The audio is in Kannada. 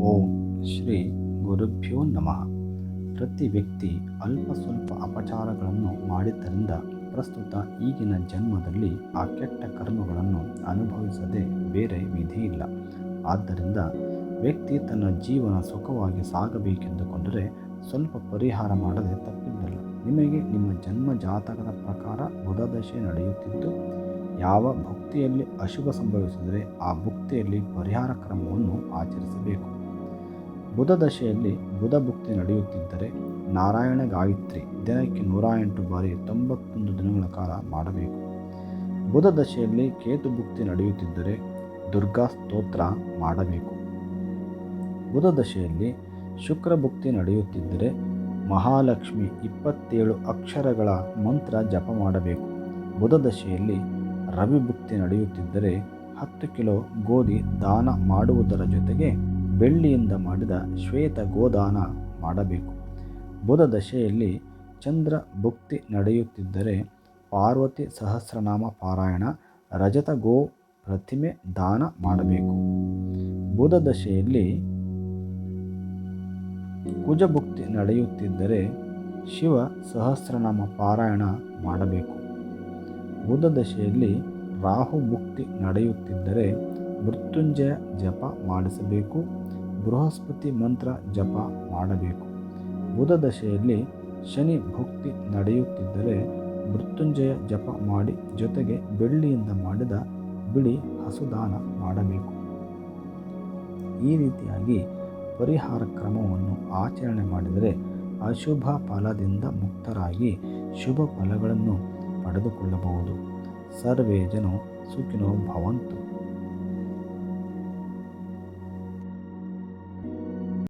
ಓಂ ಶ್ರೀ ಗುರುಭ್ಯೋ ನಮಃ. ಪ್ರತಿ ವ್ಯಕ್ತಿ ಅಲ್ಪ ಸ್ವಲ್ಪ ಅಪಚಾರಗಳನ್ನು ಮಾಡಿದ್ದರಿಂದ ಪ್ರಸ್ತುತ ಈಗಿನ ಜನ್ಮದಲ್ಲಿ ಆ ಕೆಟ್ಟ ಕರ್ಮಗಳನ್ನು ಅನುಭವಿಸದೆ ಬೇರೆ ವಿಧಿ ಇಲ್ಲ. ಆದ್ದರಿಂದ ವ್ಯಕ್ತಿ ತನ್ನ ಜೀವನ ಸುಖವಾಗಿ ಸಾಗಬೇಕೆಂದುಕೊಂಡರೆ ಸ್ವಲ್ಪ ಪರಿಹಾರ ಮಾಡದೆ ತಪ್ಪಿದ್ದಲ್ಲ. ನಿಮಗೆ ನಿಮ್ಮ ಜನ್ಮ ಜಾತಕದ ಪ್ರಕಾರ ಬುಧದಶೆ ನಡೆಯುತ್ತಿದ್ದು ಯಾವ ಭುಕ್ತಿಯಲ್ಲಿ ಅಶುಭ ಸಂಭವಿಸಿದರೆ ಆ ಭುಕ್ತಿಯಲ್ಲಿ ಪರಿಹಾರ ಕ್ರಮವನ್ನು ಆಚರಿಸಬೇಕು. ಬುಧ ದಶೆಯಲ್ಲಿ ಬುಧ ಭುಕ್ತಿ ನಡೆಯುತ್ತಿದ್ದರೆ ನಾರಾಯಣ ಗಾಯತ್ರಿ ದಿನಕ್ಕೆ ನೂರ ಎಂಟು ಬಾರಿ ತೊಂಬತ್ತೊಂದು ದಿನಗಳ ಕಾಲ ಮಾಡಬೇಕು. ಬುಧ ದಶೆಯಲ್ಲಿ ಕೇತು ಭುಕ್ತಿ ನಡೆಯುತ್ತಿದ್ದರೆ ದುರ್ಗಾ ಸ್ತೋತ್ರ ಮಾಡಬೇಕು. ಬುಧ ದಶೆಯಲ್ಲಿ ಶುಕ್ರ ಭುಕ್ತಿ ನಡೆಯುತ್ತಿದ್ದರೆ ಮಹಾಲಕ್ಷ್ಮಿ ಇಪ್ಪತ್ತೇಳು ಅಕ್ಷರಗಳ ಮಂತ್ರ ಜಪ ಮಾಡಬೇಕು. ಬುಧ ದಶೆಯಲ್ಲಿ ರವಿ ಭುಕ್ತಿ ನಡೆಯುತ್ತಿದ್ದರೆ ಹತ್ತು ಕಿಲೋ ಗೋಧಿ ದಾನ ಮಾಡುವುದರ ಜೊತೆಗೆ ಬೆಳ್ಳಿಯಿಂದ ಮಾಡಿದ ಶ್ವೇತ ಗೋದಾನ ಮಾಡಬೇಕು. ಬುಧ ದಶೆಯಲ್ಲಿ ಚಂದ್ರ ಭುಕ್ತಿ ನಡೆಯುತ್ತಿದ್ದರೆ ಪಾರ್ವತಿ ಸಹಸ್ರನಾಮ ಪಾರಾಯಣ, ರಜತ ಗೋ ಪ್ರತಿಮೆ ದಾನ ಮಾಡಬೇಕು. ಬುಧ ದಶೆಯಲ್ಲಿ ಕುಜಭುಕ್ತಿ ನಡೆಯುತ್ತಿದ್ದರೆ ಶಿವ ಸಹಸ್ರನಾಮ ಪಾರಾಯಣ ಮಾಡಬೇಕು. ಬುಧ ದಶೆಯಲ್ಲಿ ರಾಹು ಮುಕ್ತಿ ನಡೆಯುತ್ತಿದ್ದರೆ ಮೃತ್ಯುಂಜಯ ಜಪ ಮಾಡಿಸಬೇಕು, ಬೃಹಸ್ಪತಿ ಮಂತ್ರ ಜಪ ಮಾಡಬೇಕು. ಬುಧ ದಶೆಯಲ್ಲಿ ಶನಿ ಭುಕ್ತಿ ನಡೆಯುತ್ತಿದ್ದರೆ ಮೃತ್ಯುಂಜಯ ಜಪ ಮಾಡಿ ಜೊತೆಗೆ ಬೆಳ್ಳಿಯಿಂದ ಮಾಡಿದ ಬಿಳಿ ಹಸುದಾನ ಮಾಡಬೇಕು. ಈ ರೀತಿಯಾಗಿ ಪರಿಹಾರ ಕ್ರಮವನ್ನು ಆಚರಣೆ ಮಾಡಿದರೆ ಅಶುಭ ಫಲದಿಂದ ಮುಕ್ತರಾಗಿ ಶುಭ ಫಲಗಳನ್ನು ಪಡೆದುಕೊಳ್ಳಬಹುದು. ಸರ್ವೇ ಜನ ಸುಖಿನೋ ಭವಂತು.